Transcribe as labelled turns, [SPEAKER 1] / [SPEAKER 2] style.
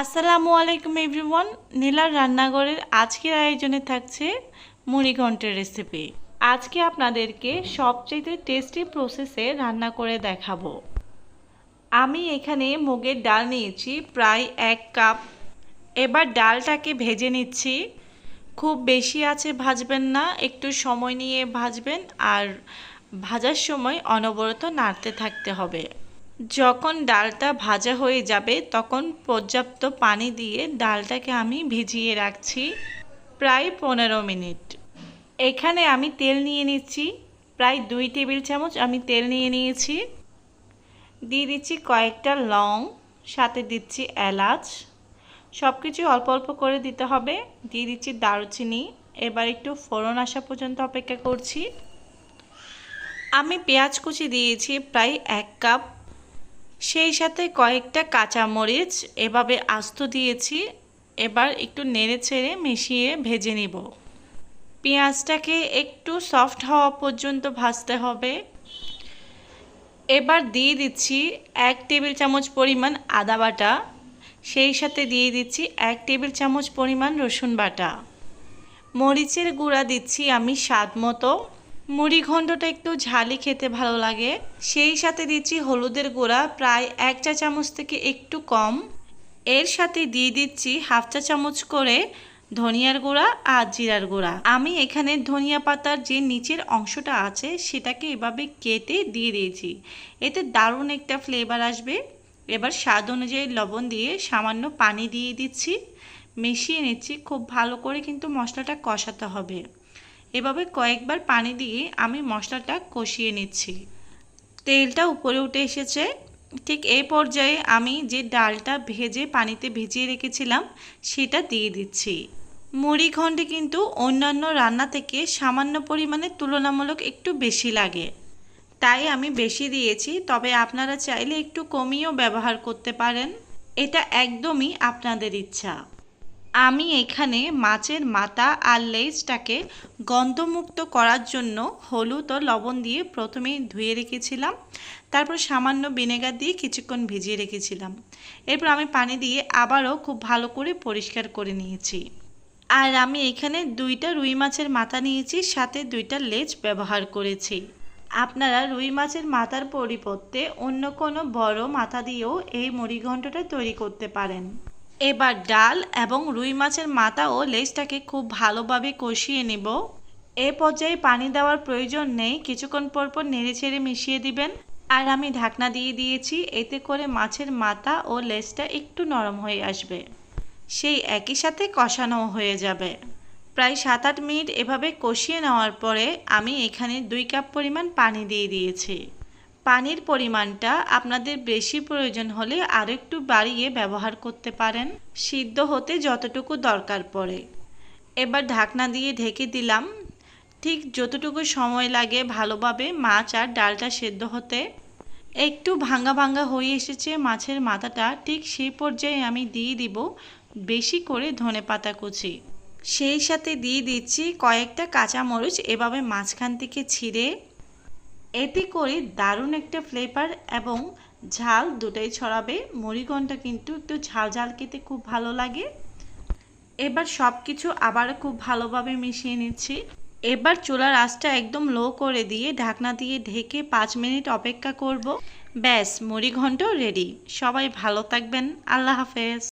[SPEAKER 1] আসসালামু আলাইকুম এভরিওয়ান। নীলার রান্নাঘরের আজকের আয়োজনে থাকছে মুড়ি ঘন্টের রেসিপি আজকে আপনাদেরকে সবচেয়ে টেস্টি প্রসেসে রান্না করে দেখাবো। আমি এখানে মুগের ডাল নিয়েছি, প্রায় এক কাপ। এবার ডালটাকে ভেজে নিচ্ছি। খুব বেশি আছে ভাজবেন না, একটু সময় নিয়ে ভাজবেন আর ভাজার সময় অনবরত নাড়তে থাকতে হবে। যখন ডালটা ভাজা হয়ে যাবে, তখন পর্যাপ্ত পানি দিয়ে ডালটাকে আমি ভিজিয়ে রাখছি প্রায় পনেরো মিনিট। এখানে আমি তেল নিয়ে নিচ্ছি, প্রায় দুই টেবিল চামচ আমি তেল নিয়ে নিয়েছি। দিয়ে দিচ্ছি কয়েকটা লং, সাথে দিচ্ছি এলাচ। সব কিছু অল্প অল্প করে দিতে হবে। দিয়ে দিচ্ছি দারুচিনি। এবার একটু ফোড়ন আসা পর্যন্ত অপেক্ষা করছি। আমি পেঁয়াজ কুচি দিয়েছি প্রায় এক কাপ। সেই সাথে কয়েকটা কাঁচামরিচ এভাবে আস্ত দিয়েছি। এবার একটু নেড়ে ছেড়ে মিশিয়ে ভেজে নিব। পেঁয়াজটাকে একটু সফট হওয়া পর্যন্ত ভাজতে হবে। এবার দিয়ে দিচ্ছি এক টেবিল চামচ পরিমাণ আদা বাটা। সেই সাথে দিয়ে দিচ্ছি এক টেবিল চামচ পরিমাণ রসুন বাটা। মরিচের গুঁড়া দিচ্ছি আমি স্বাদ মতো। মুড়ি ঘণ্টটা একটু ঝালি খেতে ভালো লাগে। সেই সাথে দিচ্ছি হলুদের গুঁড়া, প্রায় এক চা চামচ থেকে একটু কম। এর সাথে দিয়ে দিচ্ছি হাফ চা চামচ করে ধনিয়ার গুঁড়া আর জিরার গুঁড়া। আমি এখানে ধনিয়া পাতার যে নিচের অংশটা আছে, সেটাকে এভাবে কেটে দিয়ে দিয়েছি। এতে দারুণ একটা ফ্লেভার আসবে। এবার স্বাদ অনুযায়ী লবণ দিয়ে সামান্য পানি দিয়ে দিচ্ছি। মিশিয়ে নিচ্ছি। খুব ভালো করে কিন্তু মশলাটা কষাতে হবে। এভাবে কয়েকবার পানি দিয়ে আমি মশলাটা কষিয়ে নিচ্ছি। তেলটা উপরে উঠে এসেছে। ঠিক এই পর্যায়ে আমি যে ডালটা ভেজে পানিতে ভিজিয়ে রেখেছিলাম, সেটা দিয়ে দিচ্ছি। মুড়ি ঘন্টে কিন্তু অন্যান্য রান্না থেকে সামান্য পরিমাণে তুলনামূলক একটু বেশি লাগে। তাই আমি বেশি দিয়েছি, তবে আপনারা চাইলে একটু কমিয়েও ব্যবহার করতে পারেন। এটা একদমই আপনাদের ইচ্ছা। আমি এখানে মাছের মাথা আর লেজটাকে গন্ধমুক্ত করার জন্য হলুদ ও লবণ দিয়ে প্রথমে ধুয়ে রেখেছিলাম। তারপর সামান্য ভিনেগার দিয়ে কিছুক্ষণ ভিজিয়ে রেখেছিলাম। এরপর আমি পানি দিয়ে আবারও খুব ভালো করে পরিষ্কার করে নিয়েছি। আর আমি এখানে দুইটা রুই মাছের মাথা নিয়েছি, সাথে দুইটা লেজ ব্যবহার করেছি। আপনারা রুই মাছের মাথার পরিবর্তে অন্য কোনো বড় মাথা দিয়েও এই মুড়িঘণ্টটা তৈরি করতে পারেন। এবার ডাল এবং রুই মাছের মাথা ও লেজটাকে খুব ভালোভাবে কষিয়ে নেব। এ পর্যায়ে পানি দেওয়ার প্রয়োজন নেই। কিছুক্ষণ পর পর নেড়ে ছেড়ে মিশিয়ে দিবেন। আর আমি ঢাকনা দিয়ে দিয়েছি। এতে করে মাছের মাথা ও লেজটা একটু নরম হয়ে আসবে। সেই একই সাথে কষানো হয়ে যাবে। প্রায় সাত আট মিনিট এভাবে কষিয়ে নেওয়ার পরে আমি এখানে দুই কাপ পরিমাণ পানি দিয়ে দিয়েছি। পানির পরিমাণটা আপনাদের বেশি প্রয়োজন হলে আরও একটু বাড়িয়ে ব্যবহার করতে পারেন। সিদ্ধ হতে যতটুকু দরকার পড়ে। এবার ঢাকনা দিয়ে ঢেকে দিলাম। ঠিক যতটুকু সময় লাগে ভালোভাবে মাছ আর ডালটা সেদ্ধ হতে। একটু ভাঙ্গা ভাঙ্গা হয়ে এসেছে মাছের মাথাটা। ঠিক সেই পর্যায়ে আমি দিয়ে দিব বেশি করে ধনে পাতা কুচি। সেই সাথে দিয়ে দিচ্ছি কয়েকটা কাঁচামরিচ। এভাবে মাঝখান থেকে ছিঁড়ে এতে করে দারুণ একটা ফ্লেভার এবং ঝাল দুটাই ছড়াবে। মুড়িগনটা কিন্তু একটু ঝাল ঝাল খেতে খুব ভালো লাগে। এবার সব কিছু আবার খুব ভালোভাবে মিশিয়ে নিচ্ছি। এবার চুলার আঁচটা একদম লো করে দিয়ে ঢাকনা দিয়ে ঢেকে পাঁচ মিনিট অপেক্ষা করব। ব্যাস মুড়ি ঘন্ট রেডি সবাই ভালো থাকবেন। আল্লাহ হাফেজ।